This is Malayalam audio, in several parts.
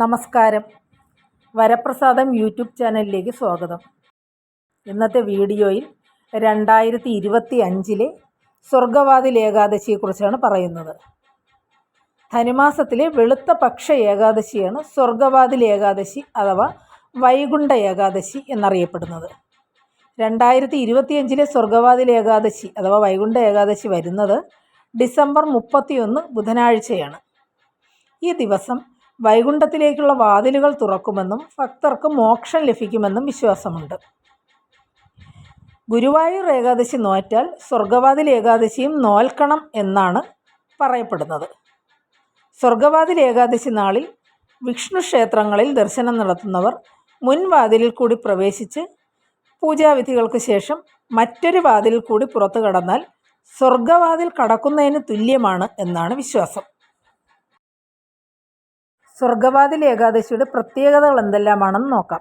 നമസ്കാരം. വരപ്രസാദം യൂട്യൂബ് ചാനലിലേക്ക് സ്വാഗതം. ഇന്നത്തെ വീഡിയോയിൽ രണ്ടായിരത്തി ഇരുപത്തി അഞ്ചിലെ സ്വർഗവാതിൽ ഏകാദശിയെക്കുറിച്ചാണ് പറയുന്നത്. ധനുമാസത്തിലെ വെളുത്ത പക്ഷ ഏകാദശിയാണ് സ്വർഗവാതിൽ ഏകാദശി അഥവാ വൈകുണ്ഠ ഏകാദശി എന്നറിയപ്പെടുന്നത്. രണ്ടായിരത്തി ഇരുപത്തിയഞ്ചിലെ സ്വർഗവാതിൽ ഏകാദശി അഥവാ വൈകുണ്ഠ ഏകാദശി വരുന്നത് ഡിസംബർ മുപ്പത്തിയൊന്ന് ബുധനാഴ്ചയാണ്. ഈ ദിവസം വൈകുണ്ഠത്തിലേക്കുള്ള വാതിലുകൾ തുറക്കുമെന്നും ഭക്തർക്ക് മോക്ഷം ലഭിക്കുമെന്നും വിശ്വാസമുണ്ട്. ഗുരുവായൂർ ഏകാദശി നോറ്റാൽ സ്വർഗവാതിൽ ഏകാദശിയും നോൽക്കണം എന്നാണ് പറയപ്പെടുന്നത്. സ്വർഗവാതിൽ ഏകാദശി നാളിൽ വിഷ്ണു ക്ഷേത്രങ്ങളിൽ ദർശനം നടത്തുന്നവർ മുൻവാതിലിൽ കൂടി പ്രവേശിച്ച് പൂജാവിധികൾക്ക് ശേഷം മറ്റൊരു വാതിലിൽ കൂടി പുറത്തു കടന്നാൽ സ്വർഗവാതിൽ കടക്കുന്നതിന് തുല്യമാണ് എന്നാണ് വിശ്വാസം. സ്വർഗവാതിൽ ഏകാദശിയുടെ പ്രത്യേകതകൾ എന്തെല്ലാമാണെന്ന് നോക്കാം.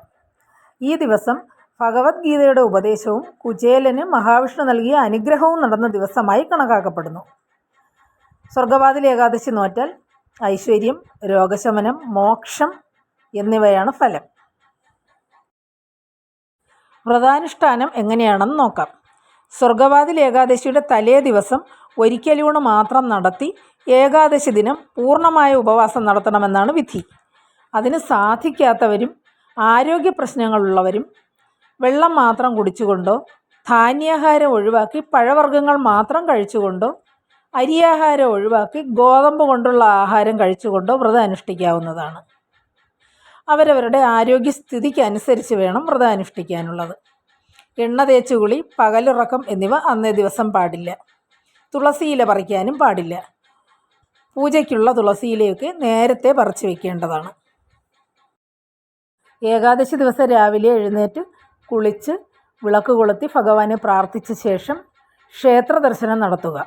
ഈ ദിവസം ഭഗവത്ഗീതയുടെ ഉപദേശവും കുചേലന് മഹാവിഷ്ണു നൽകിയ അനുഗ്രഹവും നടന്ന ദിവസമായി കണക്കാക്കപ്പെടുന്നു. സ്വർഗവാതിൽ ഏകാദശി നോറ്റാൽ ഐശ്വര്യം രോഗശമനം മോക്ഷം എന്നിവയാണ് ഫലം. വ്രതാനുഷ്ഠാനം എങ്ങനെയാണെന്ന് നോക്കാം. സ്വർഗവാതിൽ ഏകാദശിയുടെ തലേ ദിവസം ഒരിക്കലൂണ് മാത്രം നടത്തി ഏകാദശി ദിനം പൂർണമായ ഉപവാസം നടത്തണമെന്നാണ് വിധി. അതിന് സാധിക്കാത്തവരും ആരോഗ്യ പ്രശ്നങ്ങളുള്ളവരും വെള്ളം മാത്രം കുടിച്ചുകൊണ്ടോ ധാന്യാഹാരം ഒഴിവാക്കി പഴവർഗങ്ങൾ മാത്രം കഴിച്ചുകൊണ്ടോ അരിയാഹാരം ഒഴിവാക്കി ഗോതമ്പ് കൊണ്ടുള്ള ആഹാരം കഴിച്ചുകൊണ്ടോ വ്രതം അനുഷ്ഠിക്കാവുന്നതാണ്. അവരവരുടെ ആരോഗ്യസ്ഥിതിക്ക് അനുസരിച്ച് വേണം വ്രതം അനുഷ്ഠിക്കാനുള്ളത്. എണ്ണ തേച്ചുകുളി പകലുറക്കം എന്നിവ അന്നേ ദിവസം പാടില്ല. തുളസിയില പറിക്കാനും പാടില്ല. പൂജയ്ക്കുള്ള തുളസിയിലേക്ക് നേരത്തെ പറിച്ചു വെക്കേണ്ടതാണ്. ഏകാദശി ദിവസം രാവിലെ എഴുന്നേറ്റ് കുളിച്ച് വിളക്ക് കൊളുത്തി ഭഗവാനെ പ്രാർത്ഥിച്ച ശേഷം ക്ഷേത്ര ദർശനം നടത്തുക.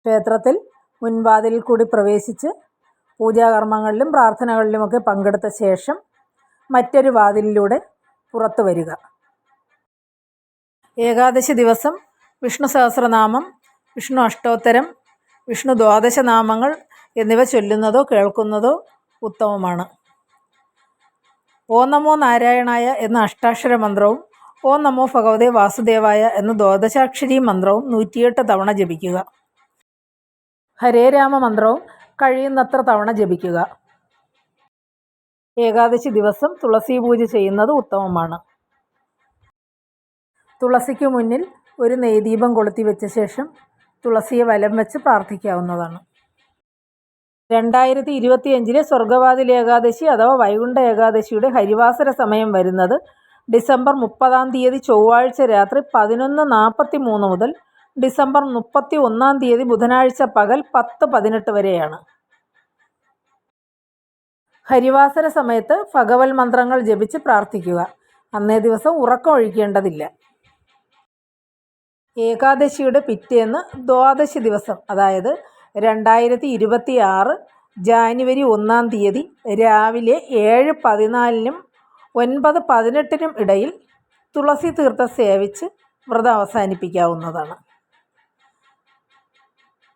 ക്ഷേത്രത്തിൽ മുൻവാതിൽ കൂടി പ്രവേശിച്ച് പൂജാകർമ്മങ്ങളിലും പ്രാർത്ഥനകളിലുമൊക്കെ പങ്കെടുത്ത ശേഷം മറ്റൊരു വാതിലിലൂടെ പുറത്തു വരിക. ഏകാദശി ദിവസം വിഷ്ണു സഹസ്രനാമം വിഷ്ണു അഷ്ടോത്തരം വിഷ്ണു ദ്വാദശനാമങ്ങൾ എന്നിവ ചൊല്ലുന്നതോ കേൾക്കുന്നതോ ഉത്തമമാണ്. ഓം നമോ നാരായണായ എന്ന അഷ്ടാക്ഷര മന്ത്രവും ഓം നമോ ഭഗവതേ വാസുദേവായ എന്ന ദ്വാദശാക്ഷരി മന്ത്രവും നൂറ്റിയെട്ട് തവണ ജപിക്കുക. ഹരേ രാമ മന്ത്രവും കഴിയുന്നത്ര തവണ ജപിക്കുക. ഏകാദശി ദിവസം തുളസി പൂജ ചെയ്യുന്നത് ഉത്തമമാണ്. തുളസിക്ക് മുന്നിൽ ഒരു നെയ്ദീപം കൊളുത്തി വെച്ച ശേഷം തുളസിയെ വലം വെച്ച് പ്രാർത്ഥിക്കാവുന്നതാണ്. രണ്ടായിരത്തി ഇരുപത്തിയഞ്ചിലെ സ്വർഗവാതിൽ ഏകാദശി അഥവാ വൈകുണ്ഠ ഏകാദശിയുടെ ഹരിവാസര സമയം വരുന്നത് ഡിസംബർ മുപ്പതാം തീയതി ചൊവ്വാഴ്ച രാത്രി പതിനൊന്ന് നാൽപ്പത്തി മൂന്ന് മുതൽ ഡിസംബർ മുപ്പത്തി ഒന്നാം തീയതി ബുധനാഴ്ച പകൽ പത്ത് പതിനെട്ട് വരെയാണ്. ഹരിവാസര സമയത്ത് ഭഗവൽ മന്ത്രങ്ങൾ ജപിച്ച് പ്രാർത്ഥിക്കുക. അന്നേ ദിവസം ഉറക്കം ഒഴിക്കേണ്ടതില്ല. ഏകാദശിയുടെ പിറ്റേന്ന് ദ്വാദശി ദിവസം അതായത് രണ്ടായിരത്തി ഇരുപത്തി ആറ് ജാനുവരി ഒന്നാം തീയതി രാവിലെ ഏഴ് പതിനാലിനും ഒൻപത് പതിനെട്ടിനും ഇടയിൽ തുളസി തീർത്ഥം സേവിച്ച് വ്രതം അവസാനിപ്പിക്കാവുന്നതാണ്.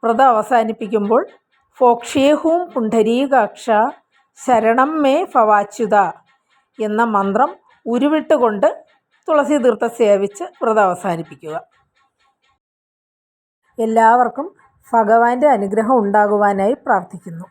വ്രതം അവസാനിപ്പിക്കുമ്പോൾ ഫോക്ഷേഹൂം പുണ്ഡരീകാക്ഷ ശരണം മേ ഫവാച്യുത എന്ന മന്ത്രം ഉരുവിട്ടുകൊണ്ട് തുളസി തീർത്ഥം സേവിച്ച് വ്രതം അവസാനിപ്പിക്കുക. എല്ലാവർക്കും ഭഗവാന്റെ അനുഗ്രഹം ഉണ്ടാകുവാനായി പ്രാർത്ഥിക്കുന്നു.